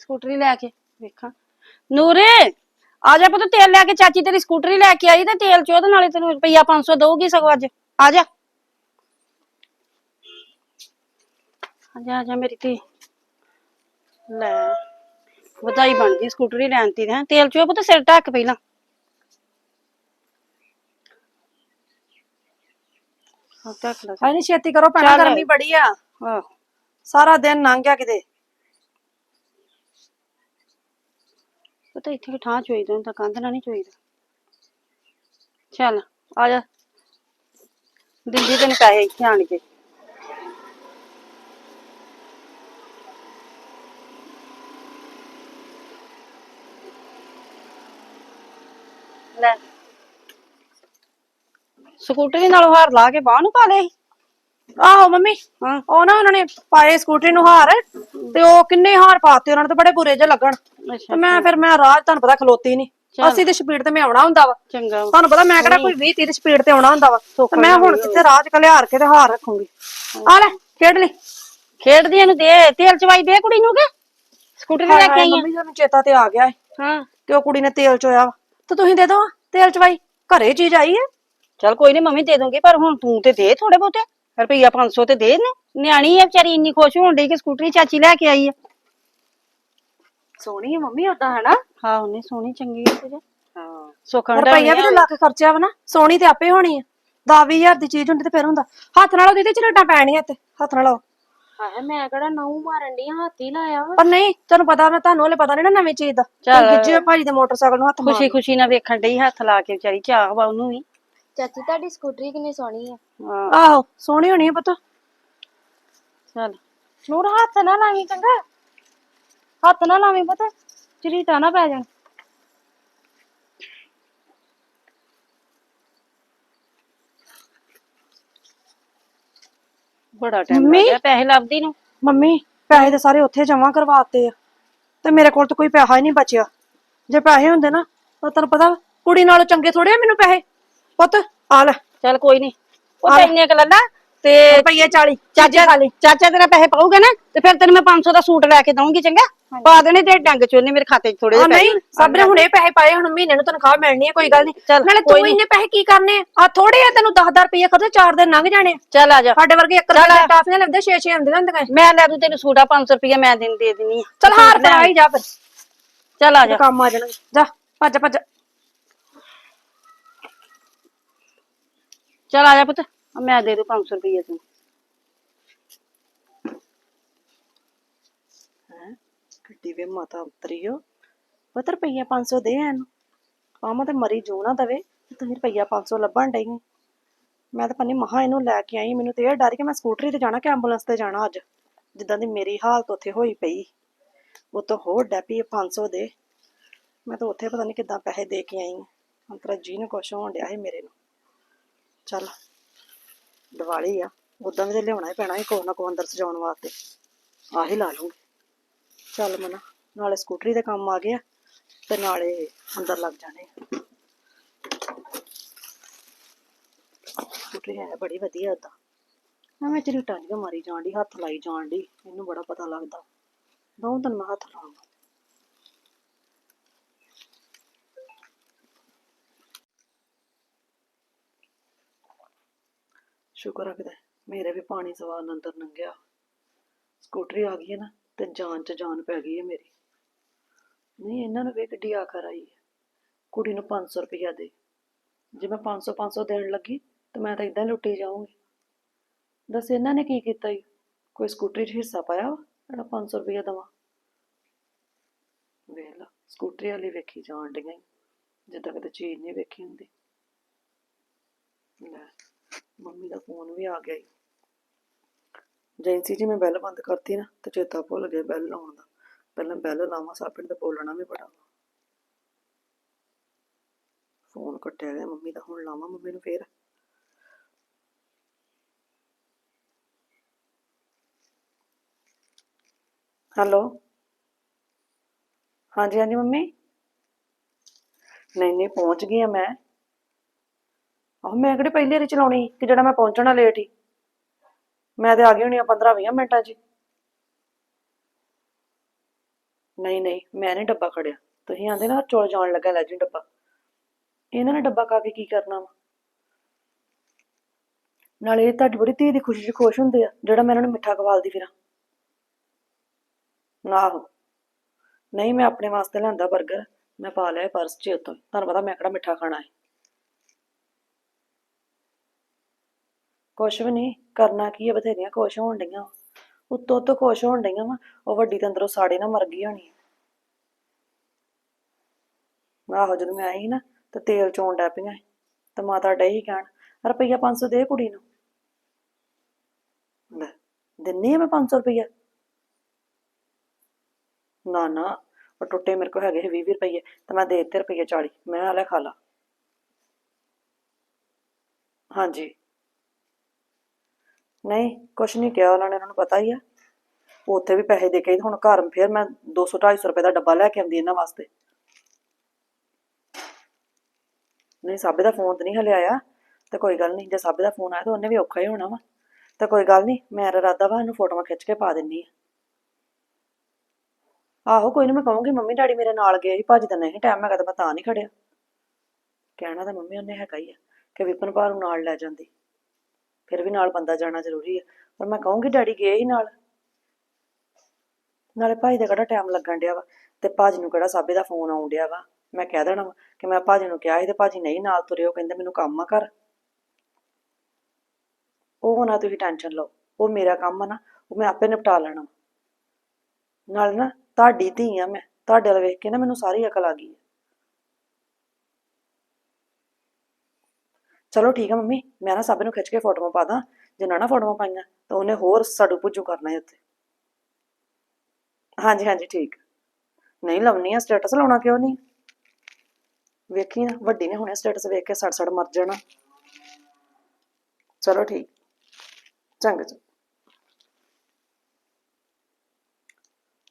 ਸਕੂਟਰੀ ਲੈ ਕੇ ਵੇਖਾਂ। ਨੂਰੇ ਆ ਜਾ ਪੁੱਤ ਤੇਲ ਲੈ ਕੇ ਚਾਚੀ ਤੇਰੀ ਸਕੂਟਰੀ ਲੈ ਕੇ ਆਈ ਤੇ ਤੇਲ ਚ ਉਹਦੇ ਨਾਲੇ ਤੈਨੂੰ ਰੁਪਈਆ 500 ਦਊਗੀ ਸਗੋਂ ਅੱਜ। ਆ ਜਾ। ਆ ਜਾ ਆ ਜਾ ਮੇਰੀ ਧੀ। ਲੈ ਵਧਾਈ ਬਣ ਗਈ ਸਕੂਟਰੀ ਲੈਣ ਤੀ ਹੈ। ਤੇਲ ਚੋ ਪੁੱਤ ਸਿਰ ਢੱਕ ਪਹਿਲਾਂ। ਹਾਂ ਢੱਕ ਲੈ। ਨੀ ਛੇਤੀ ਕਰੋ ਪੈਣਾ ਚੱਲ। ਗਰਮੀ ਬੜੀ ਆ। ਆਹ। ਸਾਰਾ ਦਿਨ ਲੰਘ ਗਿਆ ਕਿਤੇ ਪਤਾ ਇੱਥੇ ਕਿ ਠਾਂ ਚੋਈਦਾ ਹੁੰਦਾ ਕੰਧ ਨਾਲ ਨਹੀਂ ਚੋਈਦਾ ਚੱਲ ਆ ਜਾ ਦਿੰਦੀ ਤੈਨੂੰ ਪੈਸੇ ਇੱਥੇ ਆਣ ਕੇ ਲੈ ਸਕੂਟਰੀ ਨਾਲ ਹਾਰ ਲਾ ਕੇ ਬਾਹ ਨੂੰ ਪਾ ਲਏ ਆਹੋ ਮੰਮੀ ਉਹ ਨਾ ਉਹਨਾਂ ਨੇ ਪਾਏ ਸਕੂਟਰੀ ਨੂੰ ਹਾਰ ਤੇ ਉਹ ਕਿੰਨੇ ਹਾਰ ਪਾਤੇ ਉਹਨਾਂ ਨੇ ਤੇ ਬੜੇ ਬੁਰੇ ਜਿਹੇ ਲੱਗਣ। ਤੇ ਮੈਂ ਫਿਰ ਮੈਂ ਰਾਹ 'ਚ ਤੁਹਾਨੂੰ ਪਤਾ ਖਲੋਤੀ ਨਹੀਂ। ਅਸੀਂ ਤੇ ਸਪੀਡ ਤੇ ਮੈਂ ਆਉਣਾ ਹੁੰਦਾ ਵਾ। ਚੰਗਾ। ਤੁਹਾਨੂੰ ਪਤਾ ਮੈਂ ਕਿਹੜਾ ਕੋਈ 20 30 ਸਪੀਡ ਤੇ ਆਉਣਾ ਹੁੰਦਾ ਵਾ। ਤੇ ਮੈਂ ਹੁਣ ਰਾਹ 'ਚ ਕਲਿਆਰ ਕੇ ਤੇ ਹਾਰ ਰੱਖੂੰਗੀ। ਆ ਲੈ ਖੇਡ ਲਈ। ਖੇਡਦੀ ਨੂੰ ਦੇ ਤੇਲ ਚਵਾਈ ਦੇ ਕੁੜੀ ਨੂੰ ਕਿ? ਸਕੂਟਰੀ ਲੈ ਕੇ ਆਈ ਆ। ਮੰਮੀ ਸਾਨੂੰ ਚੇਤਾ ਤੇ ਆ ਗਿਆ ਹਾਂ। ਕਿ ਉਹ ਕੁੜੀ ਨੇ ਤੇਲ ਚੋਇਆ ਵਾ। ਤੇ ਤੁਸੀਂ ਦੇ ਦੋ ਤੇਲ ਚਵਾਈ। ਘਰੇ ਚੀਜ਼ ਆਈ ਹੈ ਚਲ ਕੋਈ ਨਹੀਂ ਮੰਮੀ ਦੇ ਦੂੰਗੀ ਪਰ ਹੁਣ ਤੂੰ ਤੇ ਦੇ ਥੋੜੇ ਬਹੁਤੇ। ਰੁਪਈਆ 500 ਤੇ ਦੇ ਨੇ ਨਿਆਣੀ ਹੈ ਵਿਚਾਰੀ ਇੰਨੀ ਖੁਸ਼ ਹੋਣ ਡਈ ਕਿ ਸਕੂਟਰੀ ਚਾਚੀ ਲੈ ਕੇ ਆਈ ਆ। ਸੋਹਣੀ ਹੈ ਮੰਮੀ ਉਦਾਂ ਹੈ ਨਾ ਹਾਂ ਉਹਨੇ ਸੋਹਣੀ ਚੰਗੀ ਹੈ ਤੇ ਹਾਂ। ਸੁਖਣ ਰੁਪਈਆ ਵੀ ਤੇ ਲੱਖ ਖਰਚਿਆ ਵਾ ਨਾ ਸੋਹਣੀ ਤੇ ਆਪੇ ਹੋਣੀ ਆ। 10000 ਦੀ ਚੀਜ਼ ਹੁੰਦੀ ਤੇ ਫਿਰ ਹੁੰਦਾ। ਹੱਥ ਨਾਲ ਉਹਦੀ ਤੇ ਝਰਟਾਂ ਪੈਣੀਆਂ ਤੇ ਹੱਥ ਨਾਲ ਉਹ। ਹਾਏ ਮੈਂ ਕਿਹੜਾ ਨਹੁੰ ਮਾਰਨ ਦੀ ਹਾਥੀ ਲਾਇਆ ਵਾ। ਪਰ ਨਹੀਂ ਤੁਹਾਨੂੰ ਪਤਾ ਮੈਂ ਤੁਹਾਨੂੰ ਹਲੇ ਪਤਾ ਨਹੀਂ ਨਾ ਨਵੀਂ ਚੀਜ਼ ਦਾ। ਚੱਲ। ਗਿੱਜੇ ਭਾਜੀ ਦੇ ਮੋਟਰਸਾਈਕਲ ਨੂੰ ਹੱਥ ਮਾਰ ਖੁਸ਼ੀ ਖੁਸ਼ੀ ਨਾਲ ਵੇਖਣ ਡਈ ਹੱਥ ਲਾ ਕੇ ਵਿਚਾਰੀ ਚਾਹ ਵਾ ਉਹਨੂੰ ਵੀ। ਚਾਚੀ ਤੁਹਾਡੀ ਸਕੂਟਰੀ ਕਿੰਨੀ ਸੋਹਣੀ ਆ। ਹਾਂ। ਆਹੋ ਸੋਹਣੀ ਹੋਣੀ ਆ ਪਤਾ। ਚਲ। ਨੂਰ ਹੱਥ ਨਾ ਲਾਵੀਂ ਚੰਗਾ। ਹੱਥ ਨਾ ਲਾਵੀਂ ਪਤਾ ਚਰੀਟਾ ਨਾ ਪੈ ਜਾਣ। ਬੜਾ ਟਾਈਮ ਮੰਮੀ? ਲੱਗਿਆ ਪੈਸੇ ਲੱਭਦੀ ਨੂੰ। ਮੰਮੀ ਪੈਸੇ ਤੇ ਸਾਰੇ ਉੱਥੇ ਜਮਾ ਕਰਵਾਤੇ ਆ। ਤੇ ਮੇਰੇ ਕੋਲ ਤਾਂ ਕੋਈ ਪੈਸਾ ਹੀ ਨਹੀਂ ਬਚਿਆ। ਜੇ ਪੈਸੇ ਹੁੰਦੇ ਨਾ ਤਾਂ ਤੈਨੂੰ ਪਤਾ ਕੁੜੀ ਨਾਲੋਂ ਚੰਗੇ ਥੋੜੇ ਆ ਮੈਨੂੰ ਪੈਸੇ। ਪੁੱਤ ਆ ਲੈ। ਚਲ ਕੋਈ ਨਹੀਂ ਉਹ ਤਾਂ ਇੰਨੇ ਕੁ ਲੱਲਾ ਤੇ ਰੁਪਈਏ 40 ਚਾਚਾ ਚਾਚਾ ਤੇਰਾ ਪੈਸੇ ਪਾਊਗਾ ਨਾ ਤੇ ਫਿਰ ਤੈਨੂੰ ਮੈਂ 500 ਦਾ ਸੂਟ ਲੈ ਕੇ ਦਊਂਗੀ ਚੰਗਾ? ਪਾ ਦੇਣੇ ਤੇ ਡੰਗ ਚੋਨੇ ਮੇਰੇ ਖਾਤੇ 'ਚ ਥੋੜੇ ਜਿਹੇ ਨਹੀਂ ਪੈਸੇ। ਸਭ ਨੇ ਹੁਣੇ ਪੈਸੇ ਪਾਏ ਹੁਣ ਮਹੀਨੇ ਨੂੰ ਤਨਖਾਹ ਮਿਲਣੀ ਹੈ ਕੋਈ ਗੱਲ ਨਹੀਂ ਚੱਲ, ਨਾਲੇ ਤੂੰ ਇੰਨੇ ਪੈਸੇ ਕੀ ਕਰਨੇ ਆ? ਥੋੜੇ ਆ ਤੈਨੂੰ 10000 ਰੁਪਏ ਖਰਚੇ 4 ਦਿਨ ਲੰਘ ਜਾਣੇ। ਚੱਲ ਆ ਜਾ। ਸਾਡੇ ਵਰਗੇ 1 ਰੁਪਏ ਦੇ ਟਾਫੀਆਂ ਲੈਂਦੇ 6-6 ਆਉਂਦੀਆਂ ਹੁੰਦੀਆਂ ਮੈਂ ਲੈ ਦੂੰ ਤੈਨੂੰ ਸੂਟ ਆ 500 ਰੁਪਏ ਮੈਂ ਦਿਨ ਦੇ ਦਿੰਨੀ ਆ। ਚਲ ਹਾਰ ਹੀ ਜਾ ਫਿਰ। ਚੱਲ ਆ ਜਾ। ਕੰਮ ਆ ਜਾਣਗੇ ਜਾ ਭੱਜ ਭੱਜ। ਚਲ ਆ ਜਾ ਪੁੱਤ ਮੈਂ ਦੇ ਦੂੰ 500 ਰੁਪਏ ਤੈਨੂੰ। ਗੱਡੀ ਵੇ ਮਾਤਾ ਉਤਰੀਓ ਪਤਾ ਰੁਪਈਆ 500 ਦੇ ਐਨ ਆਮਾ ਤੇ ਮਰੀ ਜੂ ਨਾ ਦਵੇ, ਤੇ ਤੁਸੀਂ ਰੁਪਈਆ 500 ਲੱਭਣ ਡਈ ਆਂ। ਮੈਂ ਤਾਂ ਪੰਨੀ ਮਹਾ ਇਹਨੂੰ ਲੈ ਕੇ ਆਈ, ਮੈਨੂੰ ਤੇ ਇਹ ਡਰ ਕਿ ਮੈਂ ਸਕੂਟਰੀ ਤੇ ਜਾਣਾ ਕਿ ਐਂਬੂਲੈਂਸ ਤੇ ਜਾਣਾ ਅੱਜ, ਜਿੱਦਾਂ ਦੀ ਮੇਰੀ ਹਾਲਤ ਉੱਥੇ ਹੋਈ ਪਈ। ਉਹ ਤੋਂ ਹੋਰ ਡੈਪੀ 500 ਦੇ। ਮੈਂ ਤਾਂ ਉੱਥੇ ਪਤਾ ਨਹੀਂ ਕਿੱਦਾਂ ਪੈਸੇ ਦੇ ਕੇ ਆਈ ਆਂ। ਹੁਣ ਤੇਰਾ ਜੀ ਨੂੰ ਕੁਛ ਹੋਣ ਡਿਆ ਸੀ ਮੇਰੇ ਨੂੰ। ਚੱਲ, ਦੀਵਾਲੀ ਆ। ਉਦਾਂ ਵੀ ਤੇ ਲਿਆਉਣਾ ਹੀ ਪੈਣਾ ਸੀ ਕੋਹ ਨਾ ਕੋ ਅੰਦਰ ਸਜਾਉਣ ਵਾਸਤੇ। ਆਹੀ ਲਾ ਲੂੰਗੀ ਚੱਲ ਮਨਾ, ਨਾਲੇ ਸਕੂਟਰੀ ਦੇ ਕੰਮ ਆ ਗਿਆ ਤੇ ਨਾਲੇ ਅੰਦਰ ਲੱਗ ਜਾਣੇ ਸਕੂਟਰੀ ਹੈ ਬੜੀ ਵਧੀਆ ਓਦਾਂ ਐਵੇਂ ਚਰੀ ਟਾਂਡੀਆਂ ਮਾਰੀ ਜਾਣ ਦੀ ਹੱਥ ਲਾਈ ਜਾਣ ਦੀ ਇਹਨੂੰ ਬੜਾ ਪਤਾ ਲੱਗਦਾ। ਦੋ ਦਿਨ ਮੈਂ ਹੱਥ ਲਾਉਣਾ ਸ਼ੁਕਰ ਆ ਕਿਤੇ। ਮੇਰੇ ਵੀ ਪਾਣੀ ਸਵਾਲ ਅੰਦਰ ਲੰਘਿਆ। ਸਕੂਟਰੀ ਆ ਗਈ ਹੈ ਨਾ ਤੇ ਜਾਨ ਚ ਜਾਨ ਪੈ ਗਈ ਹੈ ਮੇਰੀ। ਨਹੀਂ, ਇਹਨਾਂ ਨੂੰ ਵੀ ਕਿੱਡੀ ਆਖਰ ਆਈ ਹੈ। ਕੁੜੀ ਨੂੰ 500 ਰੁਪਇਆ ਦੇ। ਜੇ ਮੈਂ 500 500 ਦੇਣ ਲੱਗੀ ਤੇ ਮੈਂ ਤਾਂ ਇਦਾਂ ਲੁੱਟੀ ਜਾਊਂਗੀ। ਦੱਸ ਇਹਨਾਂ ਨੇ ਕੀ ਕੀਤਾ ਈ? ਕੋਈ ਸਕੂਟਰੀ 'ਚ ਹਿੱਸਾ ਪਾਇਆ ਵਾ? ਜਿਹੜਾ 500 ਰੁਪਇਆ ਦਵਾਂ? ਵੇਖ ਲਾ, ਸਕੂਟਰੀ ਵਾਲੀ ਵੇਖੀ ਜਾਣ ਡੀਆਂ ਜਿੱਦਾਂ ਕਦੇ ਚੀਜ਼ ਨਹੀਂ ਵੇਖੀ ਹੁੰਦੀ। ਲੈ। ਮੰਮੀ ਦਾ ਫੋਨ ਵੀ ਆ ਗਿਆ ਈ। ਜੈਂਸੀ ਜੀ, ਮੈਂ ਬੈਲ ਬੰਦ ਕਰਤੀ ਨਾ, ਤੇ ਚੇਤਾ ਭੁੱਲ ਗਿਆ ਬੈਲ ਲਾਉਣ ਦਾ। ਪਹਿਲਾਂ ਬੈਲ ਲਾਵਾਂ ਸਾਪਿੜ ਤੇ ਬੋਲਣਾ ਵੀ ਬੜਾ ਫੋਨ ਕੱਟਿਆ ਗਿਆ ਮੰਮੀ ਦਾ, ਹੁਣ ਲਾਵਾਂ ਮੰਮੀ ਨੂੰ ਫੇਰ। ਹੈਲੋ? ਹਾਂਜੀ ਹਾਂਜੀ ਮੰਮੀ। ਨਹੀਂ ਨਹੀਂ, ਪਹੁੰਚ ਗਈ ਆ ਮੈਂ। ਆਹ ਮੈਂ ਕਿਹੜੇ ਪਹਿਲੇ ਵਾਰੀ ਚਲਾਉਣੀ ਕਿ ਜਿਹੜਾ ਮੈਂ ਪਹੁੰਚਣਾ ਲੇਟ ਹੀ ਮੈਂ ਤੇ ਆ ਗਈ ਹੋਣੀ ਆ 15 20 ਮਿੰਟਾਂ 'ਚ ਨਹੀਂ ਨਹੀਂ, ਮੈਂ ਨਹੀਂ ਡੱਬਾ ਖੜਿਆ। ਤੁਸੀਂ ਆਂਦੇ ਨਾ ਚੋਲ ਜਾਣ ਲੱਗਾ, ਲੈ ਜੀ ਡੱਬਾ। ਇਹਨਾਂ ਨੇ ਡੱਬਾ ਖਾ ਕੇ ਕੀ ਕਰਨਾ ਵਾ? ਨਾਲੇ ਇਹ ਤੁਹਾਡੀ ਬੜੀ ਧੀ ਦੀ ਖੁਸ਼ੀ 'ਚ ਖੁਸ਼ ਹੁੰਦੇ ਆ, ਜਿਹੜਾ ਮੈਂ ਇਹਨਾਂ ਨੂੰ ਮਿੱਠਾ ਖਵਾਲਦੀ ਫਿਰਾਂ। ਆਹੋ। ਨਹੀਂ, ਮੈਂ ਆਪਣੇ ਵਾਸਤੇ ਲਿਆਂਦਾ 버ਗਰ ਮੈਂ ਪਾ ਲਿਆ ਪਰਸ 'ਚ ਉੱਤੋਂ ਤੁਹਾਨੂੰ ਪਤਾ ਮੈਂ ਕਿਹੜਾ ਮਿੱਠਾ ਖਾਣਾ ਹੈ। ਕੁਛ ਵੀ ਨਹੀਂ, ਕਰਨਾ ਕੀ ਹੈ ਬਥੇਰੀਆਂ ਖੁਸ਼ ਹੋਣ ਡਈਆਂ ਵਾਂ। ਉੱਤੋਂ ਉੱਤੋਂ ਖੁਸ਼ ਹੋਣ ਡਈਆਂ ਵਾ, ਉਹ ਵੱਡੀ ਤੇ ਅੰਦਰੋਂ ਸਾੜੇ ਨਾ ਮਰ ਗਈ ਹੋਣੀ ਆ। ਆਹੋ, ਜਦੋਂ ਮੈਂ ਆਈ ਸੀ ਨਾ, ਤੇ ਤੇਲ ਚੋਣ ਡੈ ਪਈਆਂ ਸੀ। ਤੇ ਮਾਤਾ ਡਈ ਕਹਿਣ, ਰੁਪਈਆ 500 ਦੇ ਕੁੜੀ ਨੂੰ ਲੈ, ਦਿੰਨੀ ਆ ਮੈਂ 500 ਰੁਪਈਆ ਨਾ ਨਾ, ਉਹ ਟੁੱਟੇ ਮੇਰੇ ਕੋਲ ਹੈਗੇ ਸੀ 20 ਰੁਪਈਏ, ਤੇ ਮੈਂ ਦੇ ਦਿੱਤੇ ਰੁਪਈਏ 40 ਮੈਂ ਕਿਹਾ ਲੈ ਖਾ ਲਾ ਹਾਂਜੀ ਨਹੀਂ ਕੁਛ ਨਹੀਂ ਕਿਹਾ ਉਹਨਾਂ ਨੇ ਉਹਨਾਂ ਨੂੰ ਪਤਾ ਹੀ ਆ। ਉੱਥੇ ਵੀ ਪੈਸੇ ਦੇ ਕੇ ਆਈ, ਹੁਣ ਘਰ ਫਿਰ ਮੈਂ 200 250 ਰੁਪਏ ਦਾ ਡੱਬਾ ਲੈ ਕੇ ਆਉਂਦੀ ਇਹਨਾਂ ਵਾਸਤੇ। ਨਹੀਂ ਸਾਬੇ ਦਾ ਫੋਨ ਤੇ ਨਹੀਂ ਹਲੇ ਆਇਆ ਤੇ ਕੋਈ ਗੱਲ ਨਹੀਂ ਜੇ ਸਾਬੇ ਦਾ ਫੋਨ ਆਇਆ ਤਾਂ ਉਹਨੇ ਵੀ ਔਖਾ ਹੀ ਹੋਣਾ ਵਾ। ਤੇ ਕੋਈ ਗੱਲ ਨਹੀਂ ਮੇਰਾ ਇਰਾਦਾ ਵਾ ਇਹਨੂੰ ਫੋਟੋਆਂ ਖਿੱਚ ਕੇ ਪਾ ਦਿੰਨੀ ਆ। ਆਹੋ ਕੋਈ ਨਹੀਂ ਮੈਂ ਕਹੂੰਗੀ ਮੰਮੀ ਡੈਡੀ ਮੇਰੇ ਨਾਲ ਗਏ ਸੀ ਭਾਜੀ ਦਾ ਨਹੀਂ ਟਾਈਮ ਹੈਗਾ ਤਾਂ ਮੈਂ ਤਾਂ ਨਹੀਂ ਖੜਿਆ। ਕਹਿਣਾ ਤਾਂ ਮੰਮੀ ਉਹਨੇ ਹੈਗਾ ਹੀ ਆ ਕਿ ਵਿਪਨ ਭਾਰੂ ਨਾਲ ਲੈ ਜਾਂਦੀ। ਫਿਰ ਵੀ ਨਾਲ ਬੰਦਾ ਜਾਣਾ ਜ਼ਰੂਰੀ ਆ। ਪਰ ਮੈਂ ਕਹੂੰਗੀ ਡੈਡੀ ਗਏ ਹੀ ਨਾਲ। ਨਾਲੇ ਭਾਜੀ ਦਾ ਕਿਹੜਾ ਟਾਈਮ ਲੱਗਣ ਡਿਆ ਵਾ ਤੇ ਭਾਜੀ ਨੂੰ ਕਿਹੜਾ ਸਾਬੇ ਦਾ ਫੋਨ ਆਉਣ ਡਿਆ ਵਾ। ਮੈਂ ਕਹਿ ਦੇਣਾ ਵਾ ਕਿ ਮੈਂ ਭਾਜੀ ਨੂੰ ਕਿਹਾ ਸੀ ਤੇ ਭਾਜੀ ਨਹੀਂ ਨਾਲ ਤੁਰਿਓ, ਕਹਿੰਦੇ ਮੈਨੂੰ ਕੰਮ ਆ ਕਰ ਉਹ ਨਾ ਤੁਸੀਂ ਟੈਨਸ਼ਨ ਲਓ। ਉਹ ਮੇਰਾ ਕੰਮ ਆ ਨਾ, ਉਹ ਮੈਂ ਆਪੇ ਨਿਪਟਾ ਲੈਣਾ ਵਾ। ਨਾਲ ਨਾ ਤੁਹਾਡੀ ਧੀ ਆ ਮੈਂ, ਤੁਹਾਡੇ ਵੱਲ ਵੇਖ ਕੇ ਨਾ ਮੈਨੂੰ ਸਾਰੀ ਅਕਲ ਆ ਗਈ ਚਲੋ ਠੀਕ ਆ ਮੰਮੀ, ਮੈਂ ਨਾ ਸਭ ਨੂੰ ਖਿੱਚ ਕੇ ਫੋਟੋਆਂ ਪਾ ਦਾਂ ਜੇ ਨਾ ਨਾ ਫੋਟੋਆਂ ਪਾਈਆਂ, ਤਾਂ ਉਹਨੇ ਹੋਰ ਸਾਡੂ ਪੁੱਜੂ ਕਰਨਾ ਹੈ ਉੱਥੇ। ਹਾਂਜੀ ਹਾਂਜੀ, ਠੀਕ। ਨਹੀਂ ਲਾਉਣੀ ਆ ਸਟੇਟਸ ਲਾਉਣਾ ਕਿਉਂ ਨਹੀਂ? ਵੇਖੀ ਨਾ, ਵੱਡੀ ਨੇ ਹੁਣੇ ਸਟੇਟਸ ਵੇਖ ਕੇ ਸੜ ਸੜ ਮਰ ਜਾਣਾ। ਚਲੋ ਠੀਕ। ਚੰਗਾ ਜੀ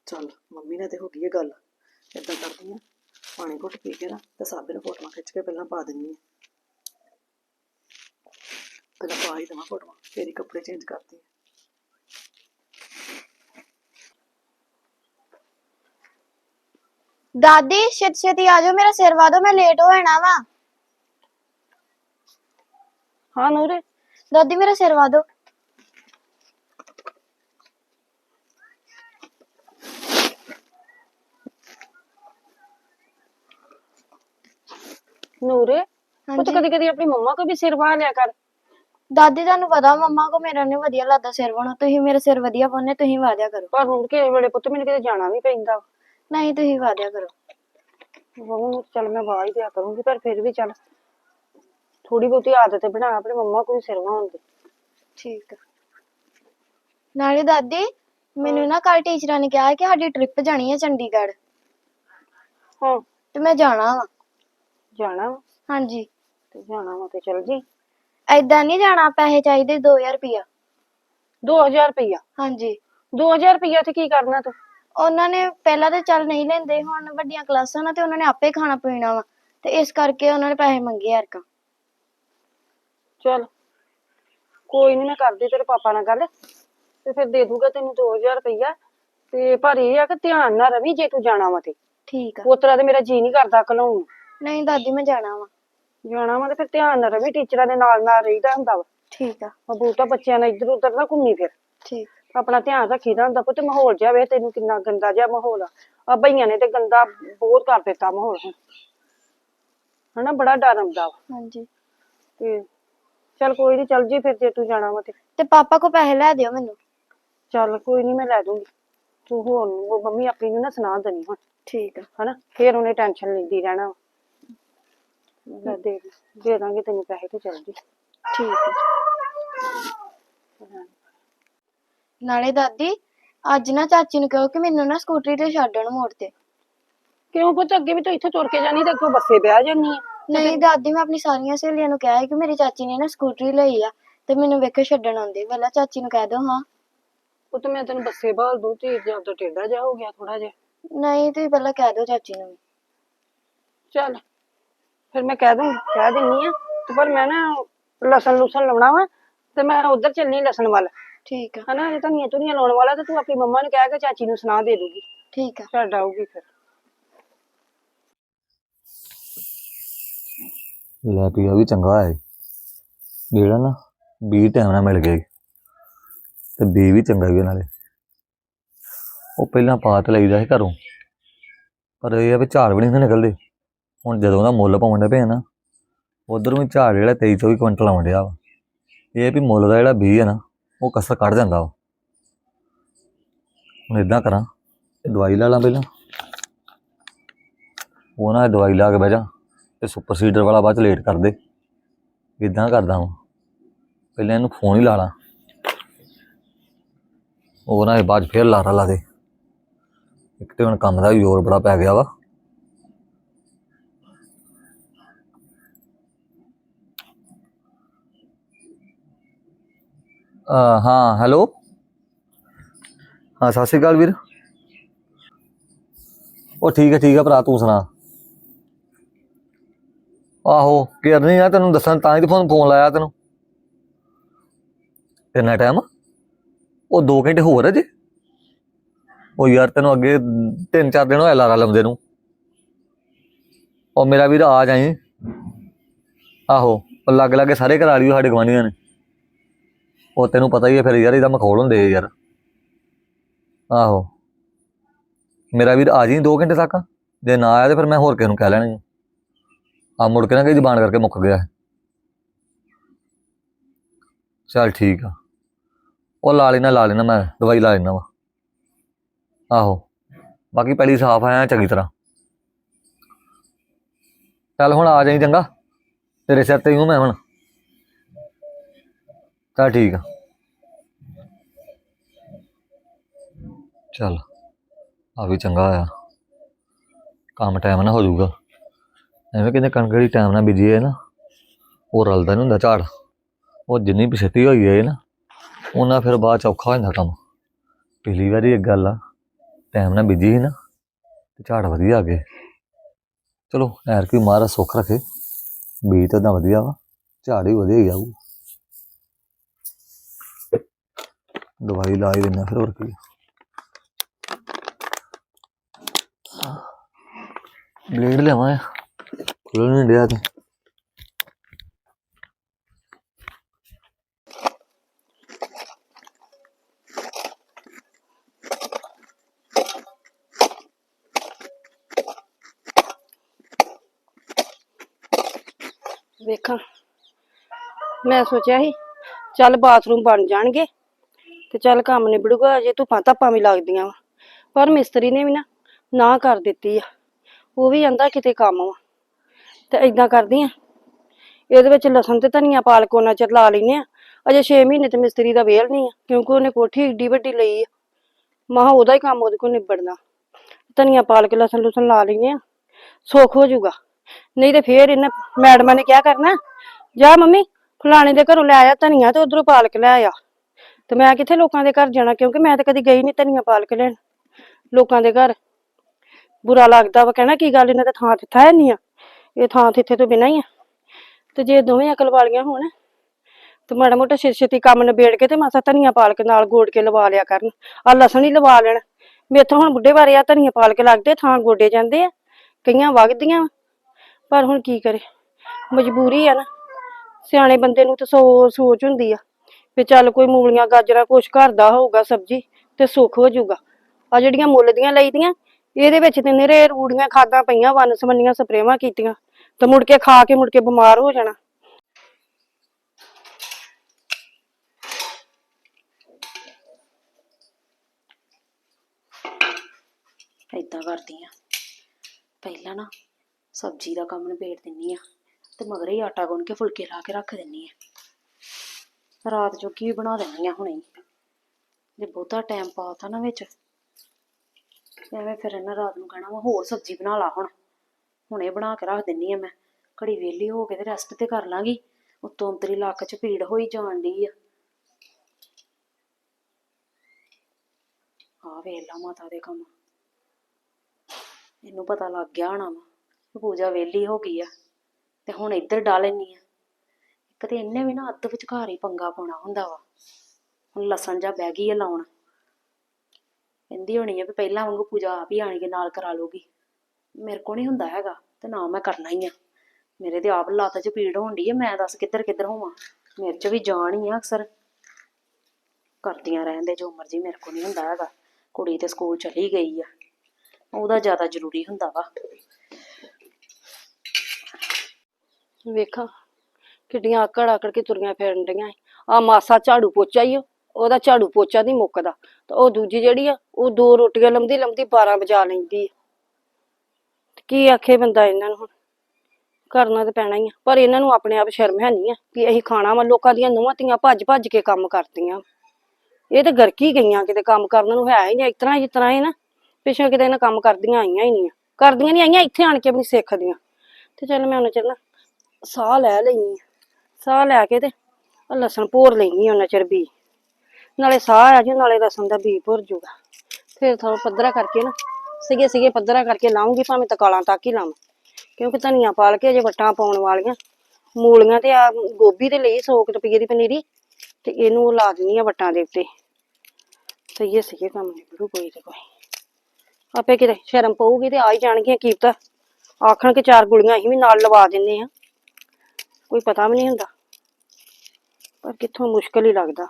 ਚੱਲ, ਮੰਮੀ ਨੇ ਤੇ ਹੋ ਗਈ ਇਹ ਗੱਲ। ਏਦਾਂ ਕਰਦੀ ਆ, ਪਾਣੀ ਘੁੱਟ ਪੀ ਕੇ ਨਾ, ਤੇ ਸਾਬੇ ਨੂੰ ਫੋਟੋਆਂ ਖਿੱਚ ਕੇ ਪਹਿਲਾਂ ਪਾ ਦਿੰਨੀ ਆ। ਪਹਿਲਾਂ ਪਾ ਹੀ ਦੇਵਾਂ ਫੋਟੋਆਂ। ਫੇਰ ਹੀ ਕੱਪੜੇ ਚੇਂਜ ਕਰਦੀ ਆ ਦਾਦੀ ਛੇਤੀ ਛੇਤੀ ਆ ਜਾਓ ਮੇਰਾ ਸਿਰ ਵਾ ਦਿਓ ਮੈਂ ਲੇਟ ਹੋ ਜਾਣਾ ਵਾ। ਹਾਂ ਨੂਰੇ। ਦਾਦੀ ਮੇਰਾ ਸਿਰ ਵਾ ਦਿਓ। ਨੂਰੇ ਉਹ ਤਾਂ ਹਾਂਜੀ। ਕਦੀ ਕਦੀ ਆਪਣੀ ਮੰਮਾ ਕੋ ਵੀ ਸਿਰ ਵਾਹ ਲਿਆ ਕਰ। ਦਾਦੀ ਤੁਹਾਨੂੰ ਪਤਾ ਮੰਮਾ ਕੋ ਮੇਰਾ ਨਹੀਂ ਵਧੀਆ ਲੱਗਦਾ ਸਿਰ ਵਾਉਣਾ ਤੁਸੀਂ ਮੇਰੇ ਸਿਰ ਵਧੀਆ ਪਾਉਂਦੇ ਤੁਸੀਂ ਵਾ ਦਿਆ ਕਰੋ। ਪਰ ਹੁਣ ਕਿਸੇ ਵੇਲੇ ਪੁੱਤ ਮੈਨੂੰ ਕਿਤੇ ਜਾਣਾ ਵੀ ਪੈਂਦਾ ਨਹੀਂ ਤੁਸੀਂ ਵਾ ਦਿਆ ਕਰੋ। ਬਹੁ ਚੱਲ ਮੈਂ ਵਾਹ ਹੀ ਦਿਆ ਕਰੂੰਗੀ ਪਰ ਫਿਰ ਵੀ ਚੱਲ। ਥੋੜੀ ਬਹੁਤੀ ਆਦਤ ਬਣਾ ਆਪਣੇ ਮੰਮਾ ਕੋ ਵੀ ਸਿਰ ਵਾਹੁਣ ਦੀ। ਠੀਕ ਆ। ਨਾਲੇ ਦਾਦੀ ਮੈਨੂੰ ਨਾ ਕੱਲ ਟੀਚਰਾਂ ਨੇ ਕਿਹਾ ਕਿ ਸਾਡੀ ਟ੍ਰਿਪ ਜਾਣੀ ਹੈ ਚੰਡੀਗੜ੍ਹ। ਹਾਂ। ਤੇ ਮੈਂ ਜਾਣਾ ਵਾ। ਜਾਣਾ ਵਾ? ਹਾਂਜੀ। ਤੇ ਜਾਣਾ ਵਾ ਤੇ ਚੱਲ ਜੀ। ਐਦਾਂ ਨਹੀਂ ਜਾਣਾ ਪੈਸੇ ਚਾਹੀਦੇ 2000 ਰੁਪਇਆ 2000 ਰੁਪਈਆ? ਹਾਂਜੀ। 2000 ਰੁਪਈਆ ਤੇ ਕੀ ਕਰਨਾ ਤੂੰ? ਉਹਨਾਂ ਨੇ ਪਹਿਲਾਂ ਤੇ ਚੱਲ ਨਹੀਂ ਲੈਂਦੇ ਹੁਣ ਵੱਡੀਆਂ ਕਲਾਸਾਂ ਨਾ ਤੇ ਉਹਨਾਂ ਨੇ ਆਪੇ ਖਾਣਾ ਪੀਣਾ ਵਾ। ਤੇ ਇਸ ਕਰਕੇ ਉਹਨਾਂ ਨੇ ਪੈਸੇ ਮੰਗੇ ਯਾਰ ਕਾ ਚੱਲ ਕੋਈ ਨਹੀਂ ਮੈਂ ਕਰਦੀ ਤੇਰੇ ਪਾਪਾ ਨਾਲ ਗੱਲ ਤੇ ਫਿਰ ਦੇ ਦੂਗਾ ਤੈਨੂੰ 2000 ਰੁਪਈਆ। ਤੇ ਪਰ ਇਹ ਆ ਕਿ ਧਿਆਨ ਨਾਲ ਰਵੀ ਜੇ ਤੂੰ ਜਾਣਾ ਵਾ ਤੇ। ਠੀਕ ਆ। ਉਤਰਾ ਤੇ ਮੇਰਾ ਜੀ ਨਹੀਂ ਕਰਦਾ ਨੂੰ। ਨਹੀਂ ਦਾਦੀ ਮੈਂ ਜਾਣਾ ਵਾ। ਜਾਣਾ ਵਾ ਤੇ ਫਿਰ ਧਿਆਨ ਨਾਲ ਰਵੀ ਟੀਚਰਾਂ ਦੇ ਨਾਲ ਨਾਲ ਰਹੀਦਾ ਹੁੰਦਾ ਵਾ। ਠੀਕ ਆ। ਬੂਟਾ ਬੱਚਿਆਂ ਨਾਲ ਇੱਧਰ ਉੱਧਰ ਨਾ ਘੁੰਮੀ ਫਿਰ। ਠੀਕ। ਆਪਣਾ ਧਿਆਨ ਰੱਖੀਦਾ ਹੁੰਦਾ ਪੁੱਤ ਮਾਹੌਲ ਜਿਹਾ ਵੇ ਤੈਨੂੰ ਕਿੰਨਾ ਗੰਦਾ ਜਿਹਾ ਮਾਹੌਲ ਆ। ਆ ਭਈਆਂ ਨੇ ਤੇ ਗੰਦਾ ਬਹੁਤ ਕਰ ਦਿੱਤਾ ਮਾਹੌਲ ਹੁਣ। ਹਨਾ ਬੜਾ ਡਰ ਆਉਂਦਾ ਵਾ। ਹਾਂਜੀ। ਤੇ ਚੱਲ ਕੋਈ ਨਹੀਂ ਚੱਲ ਜੀ ਫਿਰ ਜੇ ਤੂੰ ਜਾਣਾ ਵਾ ਤੇ। ਤੇ ਪਾਪਾ ਕੋ ਪੈਸੇ ਲੈ ਦਿਓ ਮੈਨੂੰ। ਚੱਲ ਕੋਈ ਨਹੀਂ ਮੈਂ ਲੈ ਦੂੰਗੀ। ਤੂੰ ਹੋਰ ਨੂੰ ਮੰਮੀ ਆਪਣੀ ਨੂੰ ਨਾ ਸੁਣਾ ਦੇਣੀ ਹੁਣ। ਠੀਕ ਆ। ਹਨਾ ਫਿਰ ਉਹਨੇ ਟੈਨਸ਼ਨ ਲੈਂਦੀ ਰਹਿਣਾ ਵਾ। ਲੈ ਦੇ ਦੇ ਦਾਂਗੇ ਤੈਨੂੰ ਪੈਸੇ ਤੇ ਚੱਲ ਜੀ। ਠੀਕ ਆ ਨਾਲੇ ਦਾਦੀ ਅੱਜ ਨਾ ਚਾਚੀ ਨੂੰ ਕਹੋ ਕਿ ਮੈਨੂੰ ਨਾ ਸਕੂਟਰੀ ਤੇ ਛੱਡਣ ਮੋੜ ਤੇ। ਕਿਉਂ ਪੁੱਤ? ਅੱਗੇ ਵੀ ਤੂੰ ਇੱਥੇ ਤੁਰ ਕੇ ਜਾਣੀ ਤੇ ਅੱਗੋਂ ਬੱਸੇ ਵਿਆਹ ਜਾਨੀ ਆ। ਨਹੀਂ ਦਾਦੀ ਮੈਂ ਆਪਣੀ ਸਾਰੀਆਂ ਸਹੇਲੀਆਂ ਨੂੰ ਕਿਹਾ ਹੈ ਕਿ ਮੇਰੀ ਚਾਚੀ ਨੇ ਨਾ ਸਕੂਟਰੀ ਲਈ ਆ ਤੇ ਮੈਨੂੰ ਵੇਖੋ ਛੱਡਣ ਆਉਂਦੀ। ਪਹਿਲਾਂ ਚਾਚੀ ਨੂੰ ਕਹਿ ਦਿਓ ਹਾਂ। ਉਹ ਤਾਂ ਮੈਂ ਤੈਨੂੰ ਬੱਸੇ ਬਾਲ ਦੂੰ ਤੇ ਜਾਂ ਤਾਂ ਟੇਢਾ ਜਾ ਹੋ ਗਿਆ ਥੋੜਾ ਜਿਹਾ। ਨਹੀਂ ਤੁਸੀਂ ਪਹਿਲਾਂ ਕਹਿ ਦਿਓ ਚਾਚੀ ਨੂੰ ਚੱਲ। ਫਿਰ ਮੈਂ ਕਹਿ ਦੂੰ ਕਹਿ ਦਿੰਨੀ ਆ ਤੇ ਪਰ ਮੈਂ ਨਾ ਲਸਣ ਲੁਸਣ ਲਾਉਣਾ ਵਾ ਤੇ ਮੈਂ ਉਧਰ ਚੱਲਣੀ ਲਸਣ ਵੱਲ। ਠੀਕ ਆ। ਹਨਾ ਜੇ ਧਨੀਆ ਧੁਨੀਆ ਲਾਉਣ ਵਾਲਾ ਤੇ ਤੂੰ ਆਪਣੀ ਮੰਮਾ ਨੂੰ ਕਹਿ ਕੇ ਚਾਚੀ ਨੂੰ ਸੁਣਾ ਦੇ ਦੂਗੀ। ਠੀਕ ਆ। ਛੱਡ ਆਊਗੀ ਫਿਰ। ਲੈ ਵੀ ਆ ਵੀ ਚੰਗਾ ਹੈ। ਜਿਹੜਾ ਨਾ ਬੀ ਟਾਈਮ ਨਾਲ ਮਿਲ ਗਏ ਤੇ ਬੀ ਵੀ ਚੰਗਾ ਹੀ ਆ ਨਾਲੇ। ਉਹ ਪਹਿਲਾਂ ਪਾ ਤੇ ਲਈਦਾ ਸੀ ਘਰੋਂ ਪਰ ਇਹ ਆ ਵੀ ਝਾੜ ਵੀ ਨਹੀਂ ਨਿਕਲਦੇ। ਹੁਣ ਜਦੋਂ ਦਾ ਮੁੱਲ ਪਾਉਣ ਦੇ ਪਏ ਨਾ, ਉਧਰੋਂ ਵੀ ਝਾੜ ਜਿਹੜਾ 23 24 ਕੁਇੰਟਲ ਆਉਣ ਡਿਆ ਵਾ। ਇਹ ਵੀ ਮੁੱਲ ਦਾ ਜਿਹੜਾ ਬੀ ਹੈ ਨਾ, ਉਹ ਕਸਰ ਕੱਢ ਜਾਂਦਾ ਵਾ। ਹੁਣ ਇਦਾਂ ਕਰਾਂ, ਇਹ ਦਵਾਈ ਲਾ ਲਾਂ ਪਹਿਲਾਂ। ਉਹ ਨਾ ਦਵਾਈ ਲਾ ਕੇ ਬਹਿ ਜਾ, ਤੇ ਸੁਪਰ ਸੀਡਰ ਵਾਲਾ ਬਾਅਦ ਚ ਲੇਟ ਕਰ ਦੇ। ਇਦਾਂ ਕਰਦਾ ਹਾਂ ਪਹਿਲਾਂ ਇਹਨੂੰ ਫੋਨ ਹੀ ਲਾ ਲਾਂ। ਉਹ ਨਾ ਇਹ ਬਾਅਦ 'ਚ ਫੇਰ ਲਾਰਾ ਲਾ ਦੇ। ਇੱਕ ਤੇ ਹੁਣ ਕੰਮ ਦਾ ਵੀ ਜ਼ੋਰ ਬੜਾ ਪੈ ਗਿਆ ਵਾ। ਅ ਹਾਂ ਹੈਲੋ ਹਾਂ, ਸਤਿ ਸ਼੍ਰੀ ਅਕਾਲ ਵੀਰ। ਉਹ ਠੀਕ ਹੈ ਠੀਕ ਹੈ ਭਰਾ, ਤੂੰ ਸੁਣਾ। ਆਹੋ ਕੇਰ ਨਹੀਂ ਆ ਤੈਨੂੰ ਦੱਸਾਂ ਤਾਂ ਹੀ ਤੇ ਫੋਨ ਫੋਨ ਲਾਇਆ ਤੈਨੂੰ। ਕਿੰਨਾ ਟਾਈਮ ਉਹ 2 ਘੰਟੇ ਹੋਰ ਹੈ ਜੇ। ਉਹ ਯਾਰ, ਤੈਨੂੰ ਅੱਗੇ 3-4 ਦਿਨ ਹੋਏ ਲਾਰਾ ਲਾਉਂਦੇ ਨੂੰ। ਉਹ ਮੇਰਾ ਵੀਰ ਆ ਜਾਈ। ਆਹੋ, ਉਹ ਲੱਗ ਲੱਗੇ ਸਾਰੇ ਕਰਾ ਲਿਓ ਸਾਡੇ ਗਵਾਂਢੀਆਂ ਨੇ। ਉਹ ਤੈਨੂੰ ਪਤਾ ਹੀ ਹੈ ਫਿਰ ਯਾਰ, ਇਹਦਾ ਮਖੌਲ ਹੁੰਦੇ ਆ ਯਾਰ। ਆਹੋ। ਮੇਰਾ ਵੀਰ ਆ ਜੀ 2 ਘੰਟੇ ਤੱਕ? ਜੇ ਨਾ ਆਇਆ ਤੇ ਫਿਰ ਮੈਂ ਹੋਰ ਕਿਸੇ ਨੂੰ ਕਹਿ ਲੈਣਾ ਆ। ਮੁੜ ਕੇ ਨਾ ਕਿ ਜ਼ਬਾਨ ਕਰਕੇ ਮੁੱਕ ਗਿਆ। ਹੈ। ਚੱਲ ਠੀਕ ਆ। ਉਹ ਲਾ ਲੈਣਾ ਲਾ ਲੈਣਾ ਮੈਂ, ਦਵਾਈ ਲਾ ਲੈਣਾ ਵਾ। ਆਹੋ। ਬਾਕੀ ਪਹਿਲੀ ਸਾਫ਼ ਆਇਆ ਚੰਗੀ ਤਰ੍ਹਾਂ। ਚੱਲ ਹੁਣ ਆ ਜਾਈ ਚੰਗਾ। ਤੇਰੇ ਸਿਰ ਤੇ ਹੀ ਹੂੰ ਮੈਂ ਹੁਣ। ਚੱਲ ਠੀਕ ਆ। ਚੱਲ, ਆ ਵੀ ਚੰਗਾ ਆ ਕੰਮ ਟਾਈਮ ਨਾਲ ਹੋ ਜਾਊਗਾ। ਐਵੇਂ ਕਹਿੰਦੇ ਕਣਕ ਜਿਹੜੀ ਟਾਈਮ ਨਾਲ ਬੀਜੀ ਹੈ ਨਾ, ਉਹ ਰਲਦਾ ਨਹੀਂ ਹੁੰਦਾ ਝਾੜ। ਉਹ ਜਿੰਨੀ ਪਿਛਤੀ ਹੋਈ ਹੈ ਨਾ ਉਹਨਾਂ ਫਿਰ ਬਾਅਦ ਚ ਔਖਾ ਹੋ ਜਾਂਦਾ ਕੰਮ। ਪਿਛਲੀ ਵਾਰੀ ਇੱਕ ਗੱਲ ਆ ਟਾਈਮ ਨਾਲ ਬੀਜੀ ਸੀ ਨਾ, ਤੇ ਝਾੜ ਵਧੀਆ ਆ ਗਏ। ਚਲੋ ਐਰ ਕੀ ਮਹਾਰਾਜ ਸੁੱਖ ਰੱਖੇ। ਬੀਜ ਤਾਂ ਉਦਾਂ ਵਧੀਆ ਵਾ, ਝਾੜ ਹੀ ਵਧੀਆ ਹੀ ਆਊ। ਦਵਾਈ ਲਾ ਹੀ ਦਿੰਦਾ ਫਿਰ ਹੋਰ ਕੀ। ਬਲੇਡ ਲਿਆਵਾਂ ਖੁੱਲ੍ਹ ਨਹੀਂ ਡਿਆ ਤੇ ਵੇਖਾਂ। ਮੈਂ ਸੋਚਿਆ ਸੀ, ਚੱਲ ਬਾਥਰੂਮ ਬਣ ਜਾਣਗੇ। ਤੇ ਚੱਲ ਕੰਮ ਨਿਬੜੂਗਾ, ਅਜੇ ਧੁੱਪਾਂ ਧੱਪਾਂ ਵੀ ਲੱਗਦੀਆਂ ਵਾ। ਪਰ ਮਿਸਤਰੀ ਨੇ ਵੀ ਨਾ ਨਾ ਕਰ ਦਿੱਤੀ ਆ। ਉਹ ਵੀ ਕਹਿੰਦਾ ਕਿਤੇ ਕੰਮ ਵਾ। ਤੇ ਏਦਾਂ ਕਰਦੀ ਆ। ਇਹਦੇ ਵਿੱਚ ਲਸਣ ਤੇ ਧਨੀਆ ਪਾਲਕ ਉਹਨਾਂ ਚਿਰ ਲਾ ਲੈਨੇ ਆ। ਅਜੇ 6 ਮਹੀਨੇ ਤੇ ਮਿਸਤਰੀ ਦਾ ਵੇਲ ਨਹੀਂ ਆ, ਕਿਉਂਕਿ ਉਹਨੇ ਕੋਠੀ ਏਡੀ ਵੱਡੀ ਲਈ ਆ। ਮਹਾ ਉਹਦਾ ਹੀ ਕੰਮ ਉਹਦੇ ਕੋਲ ਨਿਬੜਨਾ। ਧਨੀਆ ਪਾਲਕ ਲਸਣ ਲੁਸਣ ਲਾ ਲੈਨੇ ਆ। ਸੁੱਖ ਹੋ ਜਾਊਗਾ। ਨਹੀਂ ਤੇ ਫੇਰ ਇਹਨਾਂ ਮੈਡਮਾਂ ਨੇ ਕਿਹਾ ਕਰਨਾ? ਜਾ ਮੰਮੀ, ਫਲਾਣੇ ਦੇ ਘਰੋਂ ਲੈ ਆਇਆ ਧਨੀਆ ਤੇ ਉਧਰੋਂ ਪਾਲਕ ਲੈ ਆਇਆ ਤੇ ਮੈਂ ਕਿੱਥੇ ਲੋਕਾਂ ਦੇ ਘਰ ਜਾਣਾ? ਕਿਉਂਕਿ ਮੈਂ ਤਾਂ ਕਦੀ ਗਈ ਨਹੀਂ ਧਨੀਆ ਪਾਲ ਕੇ ਲੈਣ, ਲੋਕਾਂ ਦੇ ਘਰ। ਬੁਰਾ ਲੱਗਦਾ ਵਾ, ਕਹਿਣਾ ਕੀ ਗੱਲ, ਇਹਨਾਂ ਦਾ ਥਾਂ ਥਿੱਥਾ ਹੈ ਨਹੀਂ ਆ। ਇਹ ਥਾਂ ਥਿੱਥੇ ਤੋਂ ਬਿਨਾਂ ਹੀ ਆ। ਤੇ ਜੇ ਦੋਵੇਂ ਅਕਲ ਵਾਲੀਆਂ ਹੋਣ, ਤੇ ਮਾੜਾ ਮੋਟਾ ਛੇਤੀ ਛੇਤੀ ਕੰਮ ਨਿਬੇੜ ਕੇ ਤੇ ਮਾਸਾ ਧਨੀਆ ਪਾਲ ਕੇ ਨਾਲ ਗੋੜ ਕੇ ਲਵਾ ਲਿਆ ਕਰਨ। ਆ ਲਸਣ ਹੀ ਲਵਾ ਲੈਣ। ਮੇਥੋਂ ਹੁਣ ਬੁੱਢੇ ਬਾਰੇ ਆ, ਧਨੀਆ ਪਾਲ ਕੇ ਲੱਗਦੇ ਥਾਂ ਗੋਡੇ ਜਾਂਦੇ ਆ, ਕਈਆਂ ਵਗਦੀਆਂ ਵਾਂ। ਪਰ ਹੁਣ ਕੀ ਕਰੇ? ਮਜਬੂਰੀ ਆ ਨਾ। ਸਿਆਣੇ ਬੰਦੇ ਨੂੰ ਤਾਂ ਸੋ ਸੋਚ ਹੁੰਦੀ ਆ। ਵੀ ਚੱਲ ਕੋਈ ਮੂਲੀਆਂ, ਗਾਜਰਾਂ, ਕੁਛ ਘਰ ਦਾ ਹੋਊਗਾ ਸਬਜ਼ੀ ਤੇ ਸੁੱਖ ਹੋ ਜਾਊਗਾ। ਆ ਜਿਹੜੀਆਂ ਮੁੱਲ ਦੀਆਂ ਲਈਦੀਆਂ ਇਹਦੇ ਵਿੱਚ ਤੇ ਨਿਰੇ ਰੂੜੀਆਂ ਖਾਦਾਂ ਪਈਆਂ, ਵੰਨ ਸਮੰਨੀਆਂ ਸਪਰੇਵਾਂ ਕੀਤੀਆਂ, ਤੇ ਮੁੜ ਕੇ ਖਾ ਕੇ ਮੁੜ ਕੇ ਬਿਮਾਰ ਹੋ ਜਾਣਾ। ਏਦਾਂ ਕਰਦੀ ਆ। ਪਹਿਲਾਂ ਨਾ ਸਬਜ਼ੀ ਦਾ ਕੰਮ ਨਿਬੇੜ ਦਿੰਨੀ ਆ, ਤੇ ਮਗਰ ਹੀ ਆਟਾ ਗੁੰਨ ਕੇ ਫੁਲਕੇ ਲਾ ਕੇ ਰੱਖ ਦਿੰਨੀ ਆ। ਰਾਤ ਜੋਗੀ ਵੀ ਬਣਾ ਦਿੰਨੀ ਆ ਹੁਣੇ ਹੀ। ਜੇ ਬਹੁਤਾ ਟਾਈਮ ਪਾਤਾ ਨਾ ਵਿੱਚ, ਐਵੇਂ ਫਿਰ ਇਹਨਾਂ ਰਾਤ ਨੂੰ ਕਹਿਣਾ ਵਾ ਹੋਰ ਸਬਜ਼ੀ ਬਣਾ ਲਾ ਹੁਣ। ਹੁਣੇ ਬਣਾ ਕੇ ਰੱਖ ਦਿੰਨੀ ਆ ਮੈਂ। ਘੜੀ ਵਿਹਲੀ ਹੋ ਕੇ ਤੇ ਰੈਸਟ ਤੇ ਕਰ ਲਾਂਗੀ। ਉੱਤੋਂ ਅੰਤਰੀ ਲੱਕ 'ਚ ਪੀੜ ਹੋਈ ਜਾਣ ਡਈ ਆ। ਆ ਵੇਖ ਮਾਤਾ ਦੇ ਕੰਮ। ਇਹਨੂੰ ਪਤਾ ਲੱਗ ਗਿਆ ਹੋਣਾ ਵਾ ਪੂਜਾ ਵਿਹਲੀ ਹੋ ਗਈ ਆ। ਤੇ ਹੁਣ ਇੱਧਰ ਡਾਹ ਲੈਣੀ ਆ। ਇੱਕ ਇਹਨੇ ਵੀ ਨਾ ਅੱਧ ਵਿਚਕਾਰ ਹੀ ਪੰਗਾ ਪਾਉਣਾ ਹੁੰਦਾ ਵਾ। ਹੁਣ ਲਸਣ ਜਾ ਬਹਿ ਗਈ ਆ ਲਾਉਣ। ਕਹਿੰਦੀ ਹੋਣੀ ਆ ਵੀ ਪਹਿਲਾਂ ਵਾਂਗੂ ਪੂਜਾ ਆਪ ਹੀ ਆਣ ਕੇ ਨਾਲ ਕਰਾ ਲੂਗੀ ਮੇਰੇ ਕੋ ਨਹੀਂ ਹੁੰਦਾ ਹੈਗਾ ਤੇ ਨਾ ਮੈਂ ਕਰਨਾ ਹੀ ਆ। ਮੇਰੇ ਤੇ ਆਪ ਲੱਤ 'ਚ ਪੀੜ ਹੋਣ ਡਈ ਆ, ਮੈਂ ਦੱਸ ਕਿੱਧਰ ਕਿੱਧਰ ਹੋਵਾਂ। ਮੇਰੇ 'ਚ ਵੀ ਜਾਣ ਹੀ ਆ ਅਕਸਰ। ਕਰਦੀਆਂ ਰਹਿੰਦੇ ਜੋ ਮਰਜ਼ੀ, ਮੇਰੇ ਕੋ ਨਹੀਂ ਹੁੰਦਾ ਹੈਗਾ। ਕੁੜੀ ਤੇ ਸਕੂਲ ਚਲੀ ਗਈ ਆ। ਉਹਦਾ ਜ਼ਿਆਦਾ ਜ਼ਰੂਰੀ ਹੁੰਦਾ ਵਾ। ਵੇਖਾਂ। ਕਿੱਡੀਆਂ ਆਕੜ ਆਕੜ ਕੇ ਤੁਰੀਆਂ ਫਿਰਨ ਡੀਆਂ ਆ ਮਾਸਾ ਝਾੜੂ ਪੋਚਾ ਹੀ ਓ, ਉਹਦਾ ਝਾੜੂ ਪੋਚਾ ਨਹੀਂ ਮੁੱਕਦਾ। ਤੇ ਉਹ ਦੂਜੀ ਜਿਹੜੀ ਆ ਉਹ ਦੋ ਰੋਟੀਆਂ ਲੰਮਦੀ ਲੰਮਦੀ 12 ਵਜਾ ਲੈਂਦੀ ਆ। ਕੀ ਆਖੇ ਬੰਦਾ ਇਹਨਾਂ ਨੂੰ ਹੁਣ? ਕਰਨਾ ਤੇ ਪੈਣਾ ਹੀ ਆ। ਪਰ ਇਹਨਾਂ ਨੂੰ ਆਪਣੇ ਆਪ ਸ਼ਰਮ ਹੈ ਨਹੀਂ ਆ ਕਿ ਅਸੀਂ ਖਾਣਾ ਵਾ ਲੋਕਾਂ ਦੀਆਂ ਨੂੰਹਾਂ ਧੀਆਂ ਭੱਜ ਭੱਜ ਕੇ ਕੰਮ ਕਰਦੀਆਂ। ਇਹ ਤਾਂ ਗਰਕੀ ਗਈਆਂ ਕਿਤੇ ਕੰਮ ਕਰਨ ਨੂੰ ਹੈ ਹੀ ਨਹੀਂ ਇਸ ਤਰ੍ਹਾਂ ਜਿਸ ਤਰ੍ਹਾਂ ਇਹ ਨਾ। ਪਿੱਛੇ ਕਿਤੇ ਇਹਨਾਂ ਕੰਮ ਕਰਦੀਆਂ ਆਈਆਂ ਹੀ ਨਹੀਂ ਕਰਦੀਆਂ ਨਹੀਂ ਆਈਆਂ ਇੱਥੇ ਆਣ ਕੇ ਆਪਣੀ ਸਿੱਖਦੀਆਂ। ਤੇ ਚੱਲ ਮੈਂ ਉਹਨਾਂ ਚਿਰ ਨਾ ਸਾਹ ਲੈ ਲੈਣੀ ਆ। ਸਾਹ ਲੈ ਕੇ ਤੇ ਲਸਣ ਭੋਰ ਲੈਣੀ ਉਹਨਾਂ ਚਿਰ ਬੀ ਨਾਲੇ ਸਾਹ ਆ ਜੀ, ਨਾਲੇ ਲਸਣ ਦਾ ਬੀ ਭੁਰ ਜੂਗਾ। ਫਿਰ ਥੋੜਾ ਪੱਧਰਾ ਕਰਕੇ ਨਾ, ਸਿਗੇ ਸਿਗੇ ਪੱਧਰਾ ਕਰਕੇ ਲਾਉਂਗੀ, ਭਾਵੇਂ ਤਕਾਲਾਂ ਤੱਕ ਹੀ ਲਾਵਾਂ। ਕਿਉਂਕਿ ਧਨੀਆ ਪਾਲ ਕੇ ਅਜੇ ਵੱਟਾਂ ਪਾਉਣ ਵਾਲੀਆਂ। ਮੂਲੀਆਂ ਤੇ ਆ ਗੋਭੀ ਤੇ ਲਈ 100 ਰੁਪਏ ਦੀ ਪਨੀਰੀ, ਤੇ ਇਹਨੂੰ ਲਾ ਦਿੰਨੀ ਆ ਵੱਟਾਂ ਦੇ ਉੱਤੇ। ਸਹੀ ਸਹੀ ਕੰਮ ਨਿਬੜੂ ਕੋਈ ਤੇ ਕੋਈ। ਆਪੇ ਕਿਤੇ ਸ਼ਰਮ ਪਊਗੀ ਤੇ ਆ ਹੀ ਜਾਣਗੀਆਂ ਕੀਪਤਾ ਆਖਣ ਕਿ ਚਾਰ ਗੁਲੀਆਂ ਅਸੀਂ ਵੀ ਨਾਲ ਲਵਾ ਦਿੰਨੇ ਆ ਕੋਈ ਪਤਾ ਵੀ ਨਹੀਂ ਹੁੰਦਾ। ਪਰ ਕਿੱਥੋਂ ਮੁਸ਼ਕਲ ਹੀ ਲੱਗਦਾ।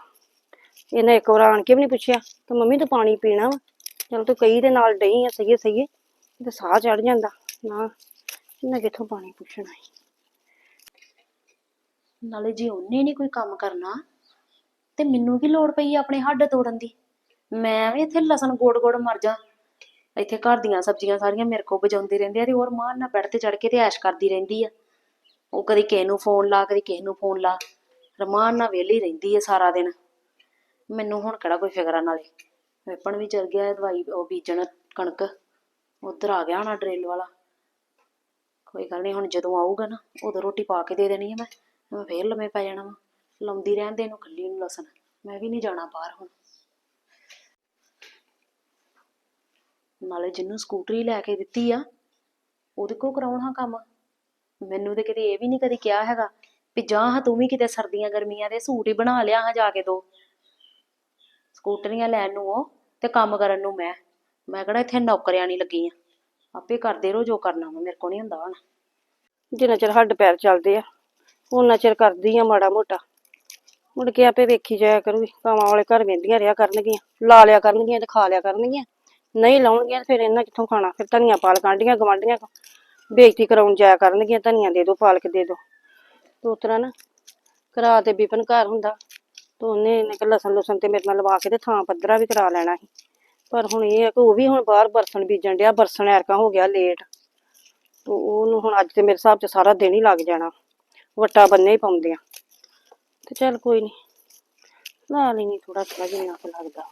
ਇਹਨੇ ਇੱਕ ਵਾਰ ਆਣ ਕੇ ਵੀ ਨਹੀਂ ਪੁੱਛਿਆ ਕਿ ਮੰਮੀ ਤੂੰ ਪਾਣੀ ਪੀਣਾ ਵਾ। ਚਲ ਤੂੰ ਕਈ ਦੇ ਨਾਲ ਡਈ ਆ, ਸਹੀਏ ਸਹੀਏ। ਤੇ ਸਾਹ ਚੜ ਜਾਂਦਾ। ਨਾ, ਇਹਨੇ ਕਿੱਥੋਂ ਪਾਣੀ ਪੁੱਛਣਾ ਈ। ਨਾਲੇ ਜੇ ਉਹਨੇ ਨਹੀਂ ਕੋਈ ਕੰਮ ਕਰਨਾ, ਤੇ ਮੈਨੂੰ ਕੀ ਲੋੜ ਪਈ ਆਪਣੇ ਹੱਡ ਤੋੜਨ ਦੀ? ਮੈਂ ਵੀ ਇੱਥੇ ਲਸਣ ਗੋੜ ਗੋੜ ਮਰ ਜਾ। ਇੱਥੇ ਘਰ ਦੀਆਂ ਸਬਜ਼ੀਆਂ ਸਾਰੀਆਂ ਮੇਰੇ ਕੋ ਬਜਾਉਂਦੀ ਰਹਿੰਦੀ ਆ ਤੇ ਹੋਰ ਮਾਂ ਨਾਲ ਬੈਠ ਤੇ ਚੜ ਕੇ ਤੇ ਐਸ਼ ਕਰਦੀ ਰਹਿੰਦੀ ਆ। ਉਹ ਕਦੀ ਕਿਸੇ ਨੂੰ ਫੋਨ ਲਾ, ਕਦੀ ਕਿਸੇ ਨੂੰ ਫੋਨ ਲਾ। ਰਮਾਨ ਨਾਲ ਵਿਹਲੀ ਰਹਿੰਦੀ ਆ ਸਾਰਾ ਦਿਨ। ਮੈਨੂੰ ਹੁਣ ਕਿਹੜਾ ਕੋਈ ਫਿਕਰ ਆ ਨਾਲੇ। ਵੇਪਣ ਵੀ ਚਲ ਗਿਆ, ਦਵਾਈ ਉਹ ਬੀਜਣ ਕਣਕ। ਉਧਰ ਆ ਗਿਆ ਹੋਣਾ ਡਰਿੱਲ ਵਾਲਾ। ਕੋਈ ਗੱਲ ਨਹੀਂ ਹੁਣ ਜਦੋਂ ਆਊਗਾ ਨਾ, ਉਦੋਂ ਰੋਟੀ ਪਾ ਕੇ ਦੇ ਦੇਣੀ ਆ ਮੈਂ। ਮੈਂ ਫੇਰ ਲੰਮੇ ਪੈ ਜਾਣਾ ਵਾ। ਲਾਉਂਦੀ ਰਹਿਣ ਦੇ ਇਹਨੂੰ ਕੱਲੀ ਨੂੰ ਲਸਣ। ਮੈਂ ਵੀ ਨਹੀਂ ਜਾਣਾ ਬਾਹਰ ਹੁਣ। ਨਾਲੇ ਜਿਹਨੂੰ ਸਕੂਟਰੀ ਲੈ ਕੇ ਦਿੱਤੀ ਆ, ਉਹਦੇ ਕੋ ਕਰਾਉਣ ਹਾਂ ਕੰਮ। ਮੈਨੂੰ ਤੇ ਕਿਤੇ ਇਹ ਵੀ ਨਹੀਂ ਕਦੀ ਕਿਹਾ ਹੈਗਾ ਵੀ ਜਾ ਹਾਂ ਤੂੰ ਵੀ ਕਿਤੇ ਸਰਦੀਆਂ ਗਰਮੀਆਂ ਦੇ ਸੂਟ ਹੀ ਬਣਾ ਲਿਆ ਹਾਂ ਜਾ ਕੇ ਦੋ। ਸਕੂਟਰੀਆਂ ਲੈਣ ਨੂੰ ਉਹ ਤੇ ਕੰਮ ਕਰਨ ਨੂੰ ਮੈਂ। ਮੈਂ ਕਿਹੜਾ ਇੱਥੇ ਨੌਕਰਿਆਂ ਨਹੀਂ ਲੱਗੀ ਆ ਆਪੇ ਕਰਦੇ ਰਹੋ ਜੋ ਕਰਨਾ ਵਾ, ਮੇਰੇ ਕੋ ਨਹੀਂ ਹੁੰਦਾ ਹੁਣ। ਜਿੰਨਾ ਚਿਰ ਹੱਡ ਪੈਰ ਚੱਲਦੇ ਆ, ਉਹਨਾਂ ਚਿਰ ਕਰਦੀ ਆ ਮਾੜਾ ਮੋਟਾ। ਮੁੜ ਕੇ ਆਪੇ ਵੇਖੀ ਜਾਇਆ ਕਰੂਗੀ ਕਾਵਾਂ ਵਾਲੇ ਘਰ ਵੇਂਦੀਆਂ ਰਿਆ ਕਰਨਗੀਆਂ, ਲਾ ਲਿਆ ਕਰਨਗੀਆਂ ਤੇ ਖਾ ਲਿਆ ਕਰਨਗੀਆਂ। ਨਹੀਂ ਲਾਉਣਗੀਆਂ ਤੇ ਫਿਰ ਇਹਨਾਂ ਕਿੱਥੋਂ ਖਾਣਾ? ਫਿਰ ਧਨੀਆ ਪਾਲ ਕਾਂਡੀਆਂ ਗਵਾਂਡੀਆਂ ਬੇਇੱਜ਼ਤੀ ਕਰਾਉਣ ਜਾਇਆ ਕਰਨਗੀਆਂ, ਧਨੀਆ ਦੇ ਦਿਓ ਪਾਲਕ ਦੇ ਦਿਓ ਤੇ ਨਾ ਕਰਾ ਤੇ ਬਿਪਨ ਘਰ ਹੁੰਦਾ। ਤੇ ਉਹਨੇ ਇਹਨੇ ਕਿ ਲਸਣ ਲੁਸਣ ਤੇ ਮੇਰੇ ਨਾਲ ਲਵਾ ਕੇ ਤੇ ਥਾਂ ਪੱਧਰਾ ਵੀ ਕਰਾ ਲੈਣਾ ਸੀ। ਪਰ ਹੁਣ ਇਹ ਹੈ ਕਿ ਉਹ ਵੀ ਹੁਣ ਬਾਹਰ ਬਰਸਣ ਬੀਜਣ ਡਿਆ, ਬਰਸਣ ਐਰਕਾ ਹੋ ਗਿਆ ਲੇਟ ਤੇ ਉਹਨੂੰ ਹੁਣ ਅੱਜ ਤੇ ਮੇਰੇ ਹਿਸਾਬ 'ਚ ਸਾਰਾ ਦਿਨ ਹੀ ਲੱਗ ਜਾਣਾ। ਵੱਟਾ ਬੰਨੇ ਹੀ ਪਾਉਂਦੇ ਆ। ਤੇ ਚੱਲ ਕੋਈ ਨਹੀਂ ਲਾ ਲੈਣੀ ਥੋੜਾ ਥੋੜਾ ਜਿੰਨਾ ਕੁ ਲੱਗਦਾ।